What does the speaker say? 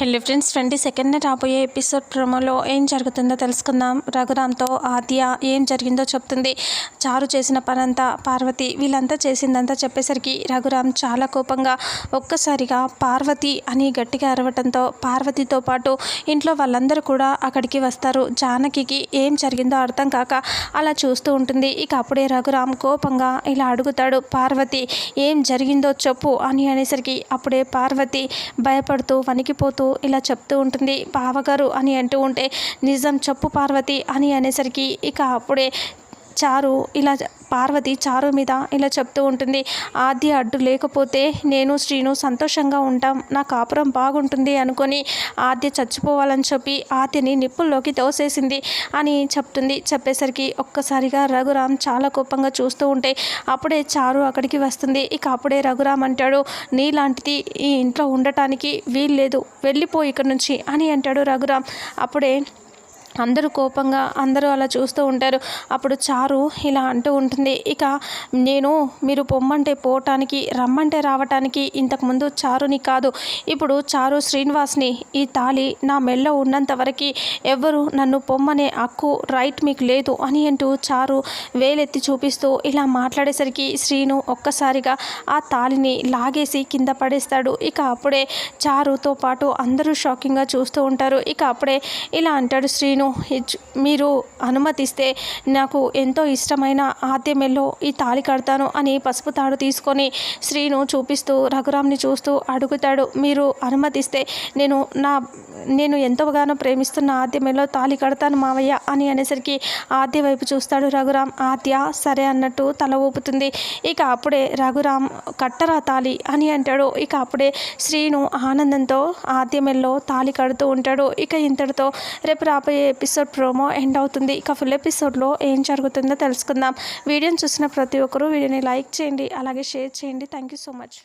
Hello friends twenty సెకండ్నే రాబోయే episode ప్రోమోలో ఏం జరుగుతుందో తెలుసుకుందాం. రఘురామ్తో ఆద్య ఏం జరిగిందో చెప్తుంది. చారు చేసిన పనంతా పార్వతి వీళ్ళంతా చేసిందంతా చెప్పేసరికి రఘురామ్ చాలా కోపంగా ఒక్కసారిగా పార్వతి అని గట్టిగా అరవటంతో పార్వతితో పాటు ఇంట్లో వాళ్ళందరూ కూడా అక్కడికి వస్తారు. జానకికి ఏం జరిగిందో అర్థం కాక అలా చూస్తూ ఉంటుంది. ఇక అప్పుడే రఘురామ్ కోపంగా ఇలా అడుగుతాడు పార్వతి ఏం జరిగిందో చెప్పు అని అనేసరికి అప్పుడే పార్వతి భయపడుతూ వణికిపోతూ ఇలా చెప్తూ ఉంటుంది బావగారు అని అంటూ ఉంటే నిజం చెప్పు పార్వతి అని అనేసరికి ఇక అప్పుడే చారు ఇలా పార్వతి చారు మీద ఇలా చెప్తూ ఉంటుంది ఆద్య అడ్డు లేకపోతే నేను శ్రీను సంతోషంగా ఉంటాం నా కాపురం బాగుంటుంది అనుకొని ఆద్య చచ్చిపోవాలని చెప్పి ఆద్యని నిప్పుల్లోకి తోసేసింది అని చెప్తుంది. చెప్పేసరికి ఒక్కసారిగా రఘురామ్ చాలా కోపంగా చూస్తూ ఉంటే అప్పుడే చారు అక్కడికి వస్తుంది. ఇక అప్పుడే రఘురామ్ అంటాడు నీలాంటిది ఈ ఇంట్లో ఉండటానికి వీల్లేదు. వెళ్ళిపో ఇక్కడ నుంచి అని అంటాడు రఘురామ్. అప్పుడే అందరూ కోపంగా అందరూ అలా చూస్తూ ఉంటారు. అప్పుడు చారు ఇలా అంటూ ఉంటుంది. ఇక నేను మీరు పొమ్మంటే పోవటానికి రమ్మంటే రావటానికి ఇంతకుముందు చారుని కాదు. ఇప్పుడు చారు శ్రీనివాస్ని ఈ తాళి నా మెల్లో ఉన్నంత వరకు ఎవరు నన్ను పొమ్మనే హక్కు రైట్ మీకు లేదు అని అంటూ చారు వేలెత్తి చూపిస్తూ ఇలా మాట్లాడేసరికి శ్రీను ఒక్కసారిగా ఆ తాళిని లాగేసి కింద పడేస్తాడు. ఇక అప్పుడే చారుతో పాటు అందరూ షాకింగ్గా చూస్తూ ఉంటారు. ఇక అప్పుడే ఇలా అంటాడు శ్రీను నేను మీరు అనుమతిస్తే నాకు ఎంతో ఇష్టమైన ఆద్యమెల్లో ఈ తాళి కడతాను అని పసుపు తాడు తీసుకొని శ్రీను చూపిస్తూ రఘురామ్ని చూస్తూ అడుగుతాడు. మీరు అనుమతిస్తే నేను నా నేను ఎంతగానో ప్రేమిస్తున్న ఆద్యమెల్లో తాళి కడతాను మావయ్య అని అనేసరికి ఆద్య వైపు చూస్తాడు రఘురామ్. ఆద్య సరే అన్నట్టు తల ఊపుతుంది. ఇక అప్పుడే రఘురామ్ కట్టరా తాళి అని అంటాడు. ఇక అప్పుడే శ్రీను ఆనందంతో ఆద్యమెల్లో తాళి కడుతూ ఉంటాడు. ఇక ఇంతటితో రేపు రాబోయే ఎపిసోడ్ ప్రోమో ఎండ్ అవుతుంది. ఇక ఫుల్ ఎపిసోడ్లో ఏం జరుగుతుందో తెలుసుకుందాం. వీడియోని చూసిన ప్రతి ఒక్కరూ వీడియోని లైక్ చేయండి అలాగే షేర్ చేయండి. Thank you so much